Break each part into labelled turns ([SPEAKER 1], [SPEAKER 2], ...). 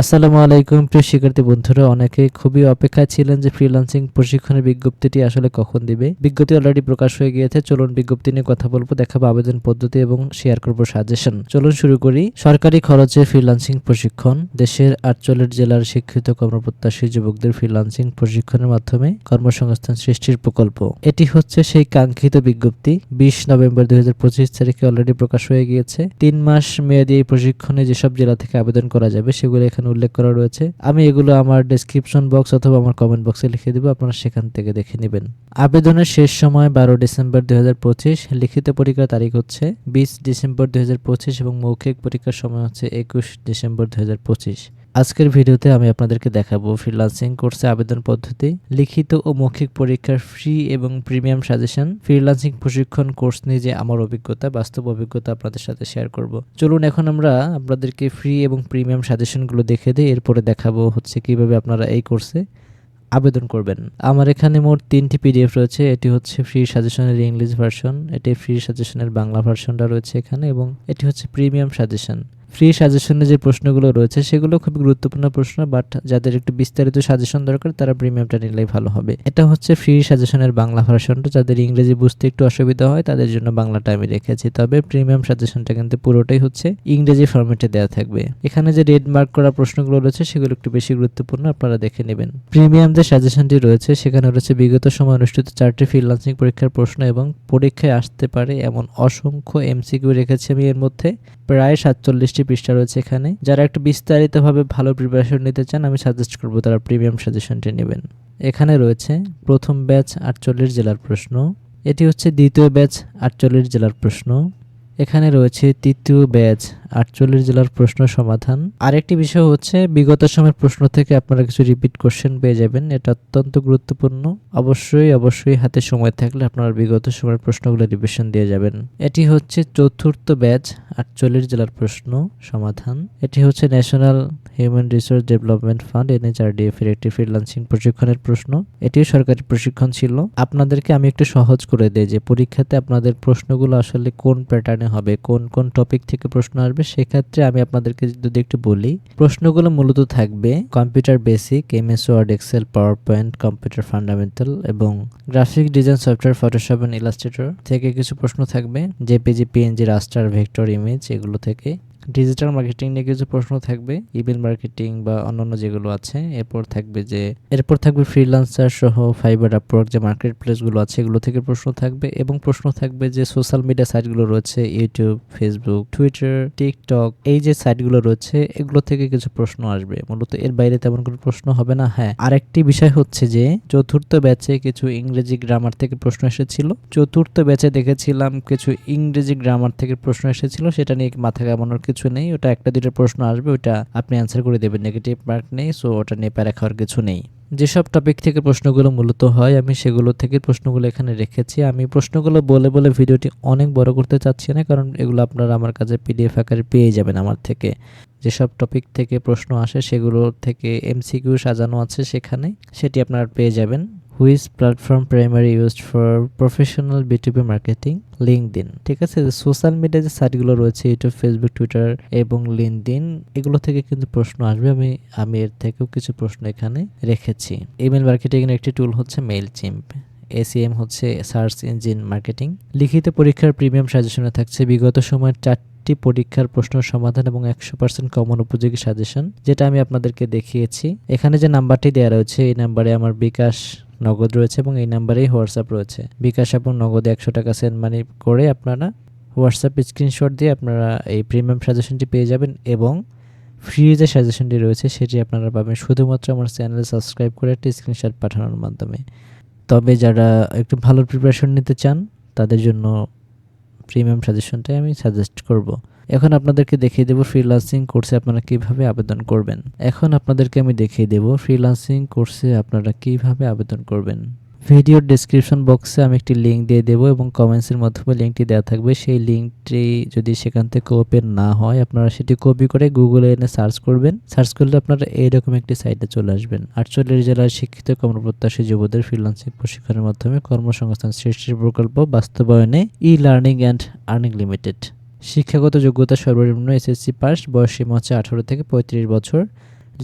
[SPEAKER 1] আসসালামু আলাইকুম, প্রিয় শিক্ষার্থী বন্ধুরা। অনেকে খুবই অপেক্ষায় ছিলেন যে ফ্রিল্যান্সিং প্রশিক্ষণের বিজ্ঞপ্তিটি আসলে কখন দিবে। বিজ্ঞপ্তি অলরেডি প্রকাশ হয়ে গিয়েছে। চলুন বিজ্ঞপ্তি নিয়ে কথা বলব, দেখাবো আবেদন পদ্ধতি এবং শেয়ার করব সাজেশন চলুন শুরু করি। সরকারি খরচে ফ্রিল্যান্সিং প্রশিক্ষণ। দেশের আটচল্লিশ জেলার শিক্ষিত কর্মপ্রত্যাশী যুবকদের ফ্রিল্যান্সিং প্রশিক্ষণের মাধ্যমে কর্মসংস্থান সৃষ্টির প্রকল্প। এটি হচ্ছে সেই কাঙ্ক্ষিত বিজ্ঞপ্তি। বিশ নভেম্বর দুই হাজার পঁচিশ তারিখে অলরেডি প্রকাশ হয়ে গিয়েছে। তিন মাস মেয়াদী এই প্রশিক্ষণে যেসব জেলা থেকে আবেদন করা যাবে, সেগুলো এখানে উল্লেখ করা রয়েছে। আমি এগুলো আমার ডেসক্রিপশন বক্স অথবা আমার কমেন্ট বক্সে লিখে দেবো, আপনারা সেখান থেকে দেখে নেবেন। আবেদনের শেষ সময় বারো ডিসেম্বর দুই হাজার পঁচিশ, লিখিত পরীক্ষার তারিখ হচ্ছে বিশ ডিসেম্বর দুই হাজার পঁচিশ এবং মৌখিক পরীক্ষার সময় হচ্ছে একুশ ডিসেম্বর দুই হাজার পঁচিশ। আজকের ভিডিওতে আমি আপনাদেরকে দেখাবো ফ্রিল্যান্সিং কোর্সে আবেদন পদ্ধতি, লিখিত ও মৌখিক পরীক্ষার ফ্রি এবং প্রিমিয়াম সাজেশন ফ্রিল্যান্সিং প্রশিক্ষণ কোর্স নিয়ে যে আমার অভিজ্ঞতা, বাস্তব অভিজ্ঞতা আপনাদের সাথে শেয়ার করব। চলুন এখন আমরা আপনাদেরকে ফ্রি এবং প্রিমিয়াম সাজেশনগুলো দেখে দিই। এরপরে দেখাবো হচ্ছে কীভাবে আপনারা এই কোর্সে আবেদন করবেন। আমার এখানে মোট তিনটি পিডিএফ রয়েছে। এটি হচ্ছে ফ্রি সাজেশনের ইংলিশ ভার্সন এটি ফ্রি সাজেশনের বাংলা ভার্সনটা রয়েছে এখানে এবং এটি হচ্ছে প্রিমিয়াম সাজেশন ফ্রি সাজেশনে যে প্রশ্নগুলো রয়েছে, সেগুলো খুবই গুরুত্বপূর্ণ প্রশ্ন বাট যাদের একটু বিস্তারিত সাজেশন দরকার, তারা প্রিমিয়ামটা নিলেই ভালো হবে। এটা হচ্ছে ফ্রি সাজেশনের বাংলা ভার্সনটা যাদের ইংরেজি বুঝতে একটু অসুবিধা হয়, তাদের জন্য বাংলাটা আমি রেখেছি। তবে প্রিমিয়াম সাজেশনটা কিন্তু পুরোটাই হচ্ছে ইংরেজি ফরম্যাটে দেওয়া থাকবে। এখানে যে রেড মার্ক করা প্রশ্নগুলো রয়েছে, সেগুলো একটু বেশি গুরুত্বপূর্ণ, আপনারা দেখে নেবেন। প্রিমিয়াম যে সাজেশনটি রয়েছে, সেখানে রয়েছে বিগত সময় অনুষ্ঠিত চারটি ফ্রিলান্সিং পরীক্ষার প্রশ্ন এবং পরীক্ষায় আসতে পারে এমন অসংখ্য এমসিকিউ রেখেছি আমি এর মধ্যে। প্রায় সাতচল্লিশটি পৃষ্ঠা রয়েছে এখানে। যারা একটু বিস্তারিতভাবে ভালো প্রিপারেশন নিতে চান, আমি সাজেস্ট করব তারা প্রিমিয়াম সাজেশনটি নেবেন। এখানে রয়েছে প্রথম ব্যাচ আটচল্লিশ জেলার প্রশ্ন। এটি হচ্ছে দ্বিতীয় ব্যাচ আটচল্লিশ জেলার প্রশ্ন। এখানে রয়েছে তৃতীয় ব্যাচ, আটচল্লিশ জেলার প্রশ্ন সমাধান। আরেকটি বিষয় হচ্ছে, বিগত সময়ের প্রশ্ন থেকে আপনারা কিছু রিপিট কোশ্চেন পেয়ে যাবেন, এটা অত্যন্ত গুরুত্বপূর্ণ। অবশ্যই অবশ্যই হাতে সময় থাকলে আপনারা বিগত সময়ের প্রশ্নগুলো রিভিশন দিয়ে যাবেন। এটি হচ্ছে চতুর্থ ব্যাচ, আটচল্লিশ জেলার প্রশ্ন সমাধান। এটি হচ্ছে national human resource development fund NHRDF এর একটি ফ্রিল্যান্সিং প্রশিক্ষণের প্রশ্ন। এটিও সরকারি প্রশিক্ষণ ছিল। আপনাদেরকে আমি একটু সহজ করে দেই যে পরীক্ষাতে আপনাদের প্রশ্নগুলো আসলে কোন প্যাটার্নে হবে, কোন কোন টপিক থেকে প্রশ্ন আসবে, সেক্ষেত্রে আমি আপনাদেরকে যদি একটু বলি। প্রশ্নগুলো মূলত থাকবে computer basic MS Word Excel PowerPoint computer fundamental এবং graphic design software Photoshop and Illustrator থেকে কিছু প্রশ্ন থাকবে। JPG PNG raster vector image এগুলো থেকে। ডিজিটাল মার্কেটিং নিয়ে কিছু প্রশ্ন থাকবে ইমেল মার্কেটিং বা অন্যান্য যেগুলো আছে, এরপর থাকবে যে, এরপর থাকবে ফ্রিল্যান্সার সহ ফাইবার আপওয়ার্ক যে মার্কেট প্লেসগুলো আছে, এগুলো থেকে প্রশ্ন থাকবে এবং প্রশ্ন থাকবে যে সোশ্যাল মিডিয়া সাইটগুলো রয়েছে ইউটিউব ফেসবুক টুইটার টিকটক এই যে সাইটগুলো রয়েছে, এগুলো থেকে কিছু প্রশ্ন আসবে। মূলত এর বাইরে তেমন কোনো প্রশ্ন হবে না। হ্যাঁ আরেকটি বিষয় হচ্ছে যে, চতুর্থ ব্যাচে কিছু ইংরেজি গ্রামার থেকে প্রশ্ন এসেছিল। চতুর্থ ব্যাচে দেখেছিলাম কিছু ইংরেজি গ্রামার থেকে প্রশ্ন এসেছিল, সেটা নিয়ে মাথা কামানোর কিছু নেই, ওটা একটা দুটো প্রশ্ন আসবে ওটা আপনি অ্যান্সার করে দেবেন নেগেটিভ মার্ক নেই সো ওটা নিয়ে প্যারা খাওয়ার কিছু নেই। যেসব টপিক থেকে প্রশ্নগুলো মূলত হয়, আমি সেগুলো থেকে প্রশ্নগুলো এখানে রেখেছি। আমি প্রশ্নগুলো বলে বলে ভিডিওটি অনেক বড় করতে চাচ্ছি না, কারণ এগুলো আপনারা আমার কাছে পিডিএফ আকারে পেয়ে যাবেন আমার থেকে। যেসব টপিক থেকে প্রশ্ন আসে, সেগুলো থেকে এমসিকিউ সাজানো আছে সেখানে, সেটি আপনারা পেয়ে যাবেন। Which platform primary used for professional B to B marketing LinkedIn ঠিক আছে সোশ্যাল মিডিয়া যে সাইটগুলো রয়েছে ইউটিউব ফেসবুক টুইটার এবং লিঙ্কদিন এগুলো থেকে কিন্তু প্রশ্ন আসবে। আমি আমি এর থেকেও কিছু প্রশ্ন এখানে রেখেছি। ইমেল মার্কেটিং এর একটি টুল হচ্ছে মেইল চিম্প এসিএম হচ্ছে সার্চ ইঞ্জিন মার্কেটিং লিখিত পরীক্ষার প্রিমিয়াম সাজেশনে থাকছে বিগত সময়ের চারটি পরীক্ষার প্রশ্ন সমাধান এবং একশো পার্সেন্ট কমন উপযোগী সাজেশন যেটা আমি আপনাদেরকে দেখিয়েছি। এখানে যে নাম্বারটি দেওয়া রয়েছে, এই নাম্বারে আমার বিকাশ নগদ রয়েছে এবং এই নাম্বারেই হোয়াটসঅ্যাপ রয়েছে। বিকাশ এবং নগদে একশো টাকা সেন্ড মানি করে আপনারা হোয়াটসঅ্যাপ স্ক্রিনশট দিয়ে আপনারা এই প্রিমিয়াম সাজেশনটি পেয়ে যাবেন এবং ফ্রি যে সাজেশনটি রয়েছে সেটি আপনারা পাবেন শুধুমাত্র আমার চ্যানেলে সাবস্ক্রাইব করে একটি স্ক্রিনশট পাঠানোর মাধ্যমে। তবে যারা একটু ভালো প্রিপারেশন নিতে চান, তাদের জন্য প্রিমিয়াম সাজেশনটাই আমি সাজেস্ট করব। এখন আপনাদেরকে দেখিয়ে দেবো ফ্রিলান্সিং কোর্সে আপনারা কীভাবে আবেদন করবেন। এখন আপনাদেরকে আমি দেখিয়ে দেবো ফ্রিলান্সিং কোর্সে আপনারা কীভাবে আবেদন করবেন। ভিডিওর ডেসক্রিপশন বক্সে আমি একটি লিঙ্ক দিয়ে দেবো এবং কমেন্টসের মাধ্যমে লিঙ্কটি দেওয়া থাকবে। সেই লিঙ্কটি যদি সেখান থেকে ওপেন না হয়, আপনারা সেটি কপি করে গুগলে এনে সার্চ করবেন। সার্চ করলে আপনারা এইরকম একটি সাইটে চলে আসবেন। আটচল্লিশ জেলার শিক্ষিত কর্মপ্রত্যাশী যুবদের ফ্রিলান্সিং প্রশিক্ষণের মাধ্যমে কর্মসংস্থান সৃষ্টির প্রকল্প বাস্তবায়নে E learning and earning limited শিক্ষাগত যোগ্যতা সর্বনিম্ন এসএসসি পাস, বয়স সীমা হচ্ছে আঠারো থেকে পঁয়ত্রিশ বছর।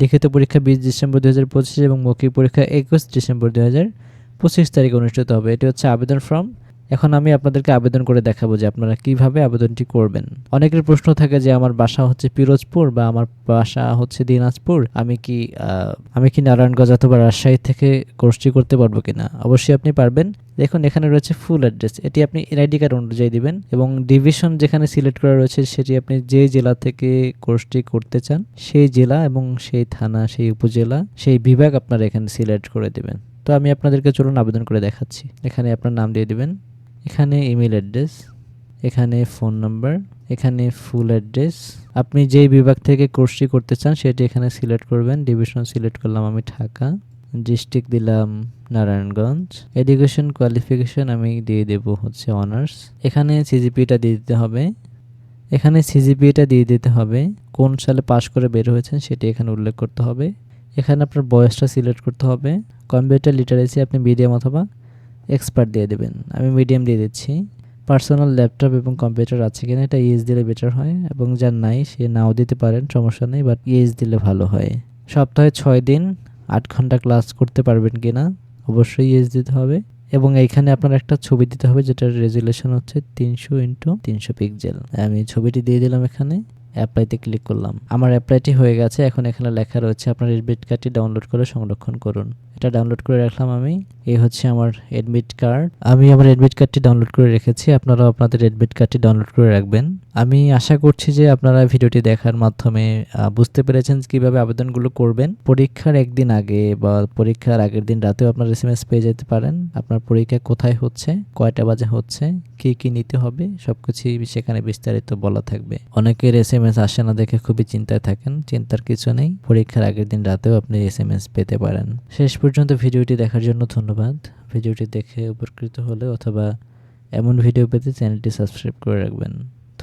[SPEAKER 1] লিখিত পরীক্ষা বিশ ডিসেম্বর দু হাজার পঁচিশ এবং মৌখিক পরীক্ষা একুশ ডিসেম্বর দু হাজার পঁচিশ তারিখে অনুষ্ঠিত হবে। এটি হচ্ছে আবেদন ফর্ম। এখন আমি আপনাদেরকে আবেদন করে দেখাবো যে আপনারা কীভাবে আবেদনটি করবেন। অনেকের প্রশ্ন থাকে যে আমার বাসা হচ্ছে পিরোজপুর বা আমার বাসা হচ্ছে দিনাজপুর, আমি কি আমি কি নারায়ণগঞ্জ অথবা রাজশাহী থেকে কোর্সটি করতে পারব কিনা? অবশ্যই আপনি পারবেন। দেখুন, এখানে রয়েছে ফুল অ্যাড্রেস, এটি আপনি এনআইডি কার্ড অনুযায়ী দিবেন এবং ডিভিশন যেখানে সিলেক্ট করা রয়েছে সেটি আপনি যে জেলা থেকে কোর্সটি করতে চান, সেই জেলা এবং সেই থানা, সেই উপজেলা, সেই বিভাগ আপনারা এখানে সিলেক্ট করে দিবেন। তো আমি আপনাদেরকে চলুন আবেদন করে দেখাচ্ছি। এখানে আপনার নাম দিয়ে দিবেন এখানে ইমেল অ্যাড্রেস এখানে ফোন নাম্বার এখানে ফুল অ্যাড্রেস আপনি যেই বিভাগ থেকে কোর্সটি করতে চান, সেটি এখানে সিলেক্ট করবেন। ডিভিশন সিলেক্ট করলাম আমি ঢাকা ডিস্ট্রিক্ট দিলাম নারায়ণগঞ্জ। এডুকেশন কোয়ালিফিকেশন আমি দিয়ে দেব হচ্ছে অনার্স এখানে সিজিপিটা দিয়ে দিতে হবে। এখানে সিজিপিটা দিয়ে দিতে হবে। কোন সালে পাশ করে বের হয়েছেন, সেটি এখানে উল্লেখ করতে হবে। এখানে আপনার বয়সটা সিলেক্ট করতে হবে। কম্পিউটার লিটারেসি আপনি মিডিয়াম অথবা এক্সপার্ট দিয়ে দেবেন। আমি মিডিয়াম দিয়ে দিচ্ছি। পার্সোনাল ল্যাপটপ এবং কম্পিউটার আছে কিনা এটা ইএস দিলে বেটার হয় এবং যার নাই সে নাও দিতে পারেন, সমস্যা নেই বাট ইএস দিলে ভালো হয়। সপ্তাহে ছয় দিন, আট ঘণ্টা ক্লাস করতে পারবেন কিনা অবশ্যই ইএস দিতে হবে। এবং এইখানে আপনার একটা ছবি দিতে হবে, যেটার রেজুলেশন হচ্ছে তিনশো ইন্টু তিনশো পিক্সেল আমি ছবিটি দিয়ে দিলাম এখানে অ্যাপ্লাইতে ক্লিক করলাম। আমার অ্যাপ্লাইটি হয়ে গেছে, এখন এখানে লেখা রয়েছে, আপনার এডমিট কার্ডটি ডাউনলোড করে সংরক্ষণ করুন। এটা ডাউনলোড করে রাখলাম আমি। এই হচ্ছে আমার অ্যাডমিট কার্ড আমি আমার অ্যাডমিট কার্ডটি ডাউনলোড করে রেখেছি। আপনারাও আপনাদের অ্যাডমিট কার্ডটি ডাউনলোড করে রাখবেন। আমি আশা করছি যে আপনারা ভিডিওটি দেখার মাধ্যমে বুঝতে পেরেছেন কীভাবে আবেদনগুলো করবেন। পরীক্ষার একদিন আগে বা পরীক্ষার আগের দিন রাতেও আপনার এস এম এস পেয়ে যেতে পারেন। আপনার পরীক্ষা কোথায় হচ্ছে, কয়টা বাজে হচ্ছে, কি কি নিতে হবে, সবকিছুই সেখানে বিস্তারিত বলা থাকবে। অনেকের এস এম এস আসে না দেখে খুবই চিন্তায় থাকেন, চিন্তার কিছু নেই। পরীক্ষার আগের দিন রাতেও আপনি এস এম এস পেতে পারেন। শেষ পর্যন্ত ভিডিওটি দেখার জন্য ধন্যবাদ। ভিডিওটি দেখে উপকৃত হলে অথবা এমন ভিডিও পেতে চ্যানেলটি সাবস্ক্রাইব করে রাখবেন।